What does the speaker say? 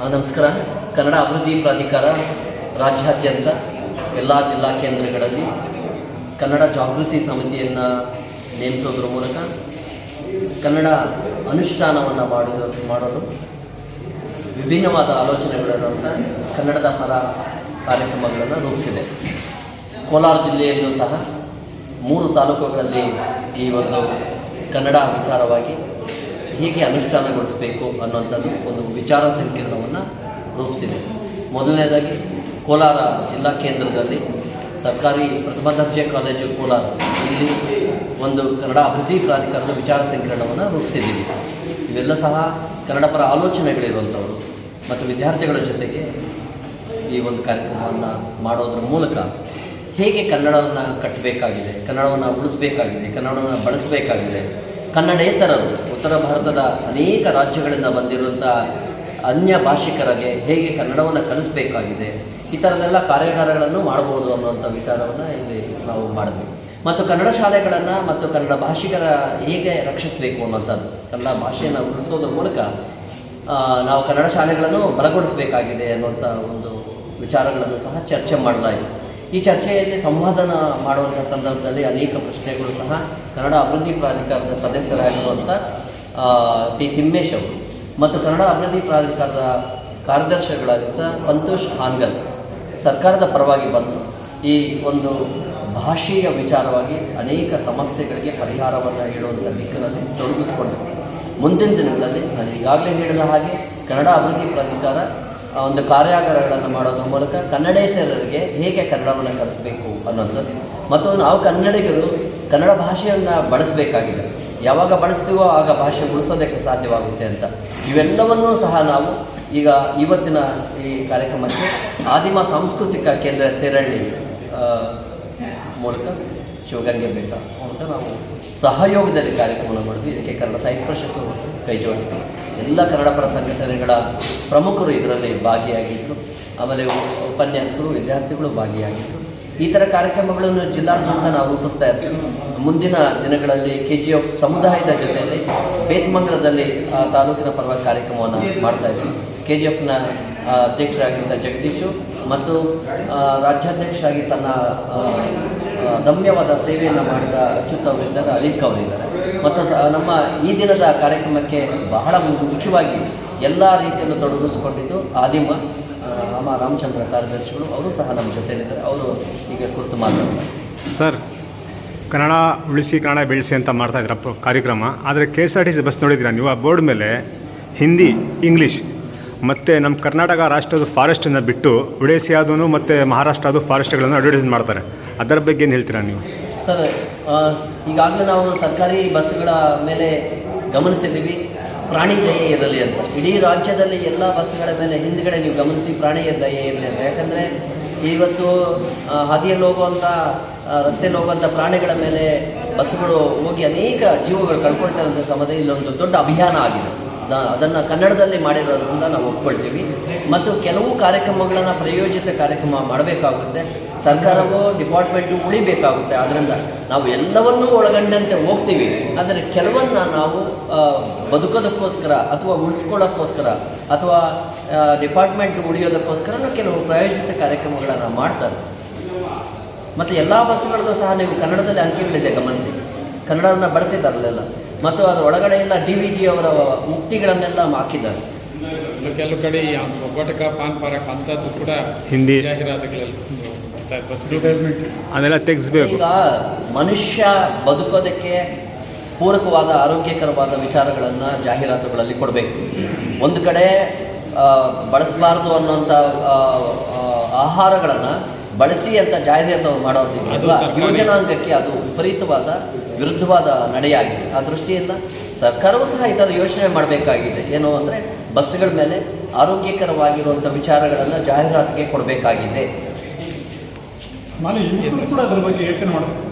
ನಮಸ್ಕಾರ. ಕನ್ನಡ ಅಭಿವೃದ್ಧಿ ಪ್ರಾಧಿಕಾರ ರಾಜ್ಯಾದ್ಯಂತ ಎಲ್ಲ ಜಿಲ್ಲಾ ಕೇಂದ್ರಗಳಲ್ಲಿ ಕನ್ನಡ ಜಾಗೃತಿ ಸಮಿತಿಯನ್ನು ನೇಮಿಸೋದ್ರ ಮೂಲಕ ಕನ್ನಡ ಅನುಷ್ಠಾನವನ್ನು ಮಾಡುವ ಮಾಡಲು ವಿಭಿನ್ನವಾದ ಆಲೋಚನೆಗಳಿರುವಂಥ ಕನ್ನಡದ ಪರ ಕಾರ್ಯಕ್ರಮಗಳನ್ನು ರೂಪಿಸಿದೆ. ಕೋಲಾರ ಜಿಲ್ಲೆಯಲ್ಲೂ ಸಹ ಮೂರು ತಾಲೂಕುಗಳಲ್ಲಿ ಈ ಒಂದು ಕನ್ನಡ ವಿಚಾರವಾಗಿ ಹೇಗೆ ಅನುಷ್ಠಾನಗೊಳಿಸಬೇಕು ಅನ್ನುವಂಥದ್ದು ಒಂದು ವಿಚಾರ ಸಂಕೀರ್ಣವನ್ನು ರೂಪಿಸಿದೆ. ಮೊದಲನೇದಾಗಿ, ಕೋಲಾರ ಜಿಲ್ಲಾ ಕೇಂದ್ರದಲ್ಲಿ ಸರ್ಕಾರಿ ಪ್ರಥಮ ದರ್ಜೆ ಕಾಲೇಜು ಕೋಲಾರ. ಇಲ್ಲಿ ಒಂದು ಕನ್ನಡ ಅಭಿವೃದ್ಧಿ ಪ್ರಾಧಿಕಾರದ ವಿಚಾರ ಸಂಕೀರ್ಣವನ್ನು ರೂಪಿಸಿದ್ದೀವಿ. ಇವೆಲ್ಲ ಸಹ ಕನ್ನಡ ಪರ ಆಲೋಚನೆಗಳಿರುವಂಥವರು ಮತ್ತು ವಿದ್ಯಾರ್ಥಿಗಳ ಜೊತೆಗೆ ಈ ಒಂದು ಕಾರ್ಯಕ್ರಮವನ್ನು ಮಾಡೋದ್ರ ಮೂಲಕ ಹೇಗೆ ಕನ್ನಡವನ್ನು ಕಟ್ಟಬೇಕಾಗಿದೆ, ಕನ್ನಡವನ್ನು ಉಳಿಸ್ಬೇಕಾಗಿದೆ, ಕನ್ನಡವನ್ನು ಬಳಸಬೇಕಾಗಿದೆ ಕನ್ನಡೇತರರು ಉತ್ತರ ಭಾರತದ ಅನೇಕ ರಾಜ್ಯಗಳಿಂದ ಬಂದಿರುವಂಥ ಅನ್ಯ ಭಾಷಿಕರಿಗೆ ಹೇಗೆ ಕನ್ನಡವನ್ನು ಕಲಿಸಬೇಕಾಗಿದೆ, ಈ ಥರದ್ದೆಲ್ಲ ಕಾರ್ಯಾಗಾರಗಳನ್ನು ಮಾಡಬಹುದು ಅನ್ನುವಂಥ ವಿಚಾರವನ್ನು ಇಲ್ಲಿ ನಾವು ಮಾಡಿದ್ವಿ ಮತ್ತು ಕನ್ನಡ ಶಾಲೆಗಳನ್ನು ಮತ್ತು ಕನ್ನಡ ಭಾಷಿಕರ ಹೇಗೆ ರಕ್ಷಿಸಬೇಕು ಅನ್ನುವಂಥದ್ದು ಕನ್ನಡ ಭಾಷೆಯನ್ನು ಉಳಿಸೋದ್ರ ಮೂಲಕ ನಾವು ಕನ್ನಡ ಶಾಲೆಗಳನ್ನು ಬಲಗೊಳಿಸಬೇಕಾಗಿದೆ ಅನ್ನುವಂಥ ಒಂದು ವಿಚಾರಗಳನ್ನು ಸಹ ಚರ್ಚೆ ಮಾಡಲಾಯಿತು ಈ ಚರ್ಚೆಯಲ್ಲಿ ಸಂವಾದನ ಮಾಡುವಂಥ ಸಂದರ್ಭದಲ್ಲಿ ಅನೇಕ ಪ್ರಶ್ನೆಗಳು ಸಹ ಕನ್ನಡ ಅಭಿವೃದ್ಧಿ ಪ್ರಾಧಿಕಾರದ ಸದಸ್ಯರಾಗಿರುವಂಥ ಟಿ ತಿಮ್ಮೇಶ್ ಅವರು ಮತ್ತು ಕನ್ನಡ ಅಭಿವೃದ್ಧಿ ಪ್ರಾಧಿಕಾರದ ಕಾರ್ಯದರ್ಶಿಗಳಾಗಿದ್ದ ಸಂತೋಷ್ ಹಾನ್ಗಲ್ ಸರ್ಕಾರದ ಪರವಾಗಿ ಬಂದು ಈ ಒಂದು ಭಾಷೆಯ ವಿಚಾರವಾಗಿ ಅನೇಕ ಸಮಸ್ಯೆಗಳಿಗೆ ಪರಿಹಾರವನ್ನು ಹೇಳುವಂಥ ದಿಕ್ಕಿನಲ್ಲಿ ತೊಡಗಿಸಿಕೊಂಡಿದೆ ಮುಂದಿನ ದಿನಗಳಲ್ಲಿ ನಾನು ಈಗಾಗಲೇ ಹೇಳಿದ ಹಾಗೆ ಕನ್ನಡ ಅಭಿವೃದ್ಧಿ ಪ್ರಾಧಿಕಾರ ಒಂದು ಕಾರ್ಯಾಗಾರಗಳನ್ನು ಮಾಡೋದ್ರ ಮೂಲಕ ಕನ್ನಡೇತರರಿಗೆ ಹೇಗೆ ಕನ್ನಡವನ್ನು ಕಲಿಸಬೇಕು ಅನ್ನೋದು. ಮತ್ತು ನಾವು ಕನ್ನಡಿಗರು ಕನ್ನಡ ಭಾಷೆಯನ್ನು ಬಳಸಬೇಕಾಗಿದೆ. ಯಾವಾಗ ಬಳಸ್ತೀವೋ ಆಗ ಭಾಷೆ ಉಳಿಸೋದಕ್ಕೆ ಸಾಧ್ಯವಾಗುತ್ತೆ ಅಂತ. ಇವೆಲ್ಲವನ್ನೂ ಸಹ ನಾವು ಈಗ ಇವತ್ತಿನ ಈ ಕಾರ್ಯಕ್ರಮಕ್ಕೆ ಆದಿಮ ಸಾಂಸ್ಕೃತಿಕ ಕೇಂದ್ರ ತೆರಳಿ ಮೂಲಕ ಶಿವಗಂಗೆ ಬೆಟ್ಟ ಅಂತ ನಾವು ಸಹಯೋಗದಲ್ಲಿ ಕಾರ್ಯಕ್ರಮವನ್ನು ಮಾಡಿದ್ವಿ ಇದಕ್ಕೆ ಕನ್ನಡ ಸಾಹಿತ್ಯ ಪರಿಷತ್ತು ಕೈ ಜೋಡಿಸ್ತೀವಿ. ಎಲ್ಲ ಕನ್ನಡ ಪರ ಸಂಘಟನೆಗಳ ಪ್ರಮುಖರು ಇದರಲ್ಲಿ ಭಾಗಿಯಾಗಿದ್ದರು ಆಮೇಲೆ ಉಪನ್ಯಾಸಕರು, ವಿದ್ಯಾರ್ಥಿಗಳು ಭಾಗಿಯಾಗಿದ್ದರು ಈ ಥರ ಕಾರ್ಯಕ್ರಮಗಳನ್ನು ಜಿಲ್ಲಾದ್ಯಂತ ನಾವು ರೂಪಿಸ್ತಾ ಇರ್ತೀವಿ. ಮುಂದಿನ ದಿನಗಳಲ್ಲಿ ಕೆ ಜಿ ಎಫ್ ಸಮುದಾಯದ ಜೊತೆಯಲ್ಲಿ ಬೇತಮಂಗಲದಲ್ಲಿ ತಾಲೂಕಿನ ಪರವಾಗಿ ಕಾರ್ಯಕ್ರಮವನ್ನು ಮಾಡ್ತಾ ಇದ್ವಿ. ಕೆ ಜಿ ಎಫ್ನ ಅಧ್ಯಕ್ಷರಾಗಿದ್ದ ಜಗದೀಶು ಮತ್ತು ರಾಜ್ಯಾಧ್ಯಕ್ಷರಾಗಿ ತನ್ನ ದಮ್ಯವಾದ ಸೇವೆಯನ್ನು ಮಾಡಿದ ಅಚ್ಯುತ್ ಅವರಿದ್ದಾರೆ, ಅಲಿಕ್ ಅವರಿದ್ದಾರೆ. ಮತ್ತು ನಮ್ಮ ಈ ದಿನದ ಕಾರ್ಯಕ್ರಮಕ್ಕೆ ಬಹಳ ಮುಖ್ಯವಾಗಿ ಎಲ್ಲ ರೀತಿಯನ್ನು ತೊಡಗಿಸಿಕೊಂಡಿದ್ದು ಆದಿಮ ನಮ್ಮ ರಾಮ, ರಾಮಚಂದ್ರ ಕಾರ್ಯದರ್ಶಿಗಳು. ಅವರು ಸಹ ನಮ್ಮ ಜೊತೆಯಲ್ಲಿದ್ದಾರೆ. ಅವರು ಈಗ ಕುರಿತು ಮಾತಾಡ್ತಾರೆ. ಸರ್, ಕನ್ನಡ ಉಳಿಸಿ, ಕನ್ನಡ ಬೆಳೆಸಿ ಅಂತ ಮಾಡ್ತಾ ಇದ್ದಾರೆ ಕಾರ್ಯಕ್ರಮ? ಆದರೆ K S R T C bus ನೋಡಿದ್ರೆ ನೀವು? ಆ ಬೋರ್ಡ್ ಮೇಲೆ ಹಿಂದಿ, ಇಂಗ್ಲೀಷ್ ಮತ್ತು ನಮ್ಮ ಕರ್ನಾಟಕ ರಾಷ್ಟ್ರದ ಫಾರೆಸ್ಟನ್ನು ಬಿಟ್ಟು ಒಡೇಸಿಯಾದೂ ಮತ್ತು ಮಹಾರಾಷ್ಟ್ರದು ಫಾರೆಸ್ಟ್ಗಳನ್ನು ಅಡ್ವರ್ಟೈಸ್ ಮಾಡ್ತಾರೆ. ಅದರ ಬಗ್ಗೆ ಏನು ಹೇಳ್ತೀರಾ ನೀವು? ಸರ್ ಈಗಾಗಲೇ ನಾವು ಸರ್ಕಾರಿ ಬಸ್ಗಳ ಮೇಲೆ ಗಮನಿಸಿದ್ದೀವಿ. ಪ್ರಾಣಿ ದಯೆ ಇರಲಿ ಅಂತ. ಇಡೀ ರಾಜ್ಯದಲ್ಲಿ ಎಲ್ಲ ಬಸ್ಗಳ ಮೇಲೆ ಹಿಂದ್ಗಡೆ ನೀವು ಗಮನಿಸಿ ಪ್ರಾಣಿಯ ದಯೆ ಇರಲಿ ಅಂತ. ಯಾಕಂದರೆ ಇವತ್ತು ಹಾದಿಯಲ್ಲಿ ಹೋಗುವಂಥ ರಸ್ತೆಯಲ್ಲಿ ಹೋಗುವಂಥ ಪ್ರಾಣಿಗಳ ಮೇಲೆ ಬಸ್ಗಳು ಹೋಗಿ ಅನೇಕ ಜೀವಗಳು ಕಳ್ಕೊಳ್ತಾ ಇರೋಂಥ ಸಮಯದಲ್ಲಿ ಇಲ್ಲೊಂದು ದೊಡ್ಡ ಅಭಿಯಾನ ಆಗಿದೆ. ಅದನ್ನು ಕನ್ನಡದಲ್ಲಿ ಮಾಡಿರೋದ್ರಿಂದ ನಾವು ಒಪ್ಕೊಳ್ತೀವಿ. ಮತ್ತು ಕೆಲವು ಕಾರ್ಯಕ್ರಮಗಳನ್ನು ಪ್ರಯೋಜಿತ ಕಾರ್ಯಕ್ರಮ ಮಾಡಬೇಕಾಗುತ್ತೆ. ಸರ್ಕಾರವು ಡಿಪಾರ್ಟ್ಮೆಂಟು ಉಳಿಬೇಕಾಗುತ್ತೆ. ಆದ್ದರಿಂದ ನಾವು ಎಲ್ಲವನ್ನೂ ಒಳಗೊಂಡಂತೆ ಹೋಗ್ತೀವಿ. ಆದರೆ ಕೆಲವನ್ನ ನಾವು ಬದುಕೋದಕ್ಕೋಸ್ಕರ ಅಥವಾ ಉಳಿಸ್ಕೊಳ್ಳೋಕ್ಕೋಸ್ಕರ ಅಥವಾ ಡಿಪಾರ್ಟ್ಮೆಂಟ್ ಉಳಿಯೋದಕ್ಕೋಸ್ಕರ ಕೆಲವು ಪ್ರಾಯೋಜಿತ ಕಾರ್ಯಕ್ರಮಗಳನ್ನು ಮಾಡ್ತಾರೆ. ಮತ್ತು ಎಲ್ಲ ಬಸ್ಗಳಲ್ಲೂ ಸಹ ನೀವು ಕನ್ನಡದಲ್ಲಿ ಅಂಕಿಗಳಿದೆ ಗಮನಿಸಿ. ಕನ್ನಡವನ್ನು ಬಳಸಿದ್ದಾರಲ್ಲೆಲ್ಲ ಮತ್ತು ಅದರ ಒಳಗಡೆ ಎಲ್ಲ ಡಿ ವಿ ಜಿ ಅವರ ಉಕ್ತಿಗಳನ್ನೆಲ್ಲ ಹಾಕಿದ್ದಾರೆ. ಇನ್ನು ಕೆಲವು ಕಡೆ ಈ ಒಬ್ಬಟಕ ಪಾನ್ ಪಾರಕ ಅಂತದ್ದು ಕೂಡ ಹಿಂದಿ. ಅದೆಲ್ಲ ತೆಗೆಸ್ಬೇಕು. ಈಗ ಮನುಷ್ಯ ಬದುಕೋದಕ್ಕೆ ಪೂರಕವಾದ ಆರೋಗ್ಯಕರವಾದ ವಿಚಾರಗಳನ್ನು ಜಾಹೀರಾತುಗಳಲ್ಲಿ ಕೊಡಬೇಕು. ಒಂದು ಕಡೆ ಬಳಸಬಾರದು ಆ, ಆಹಾರಗಳನ್ನು ಬಳಸಿ ಅಂತ ಜಾಹೀರಾತು ಮಾಡೋದಿಲ್ಲ ಯೋಜನಾಂಗಕ್ಕೆ ಅದು ವಿಪರೀತವಾದ ವಿರುದ್ಧವಾದ ನಡೆಯಾಗಿದೆ. ಆ ದೃಷ್ಟಿಯಿಂದ ಸರ್ಕಾರವೂ ಸಹ ಈ ಥರ ಯೋಚನೆ ಮಾಡಬೇಕಾಗಿದೆ. ಏನು ಅಂದರೆ ಬಸ್ಗಳ ಮೇಲೆ ಆರೋಗ್ಯಕರವಾಗಿರುವಂಥ ವಿಚಾರಗಳನ್ನು ಜಾಹೀರಾತಿಗೆ ಕೊಡಬೇಕಾಗಿದೆ. ನಾನು ಕೂಡ ಅದರ ಬಗ್ಗೆ ಯೋಚನೆ ಮಾಡಬೇಕು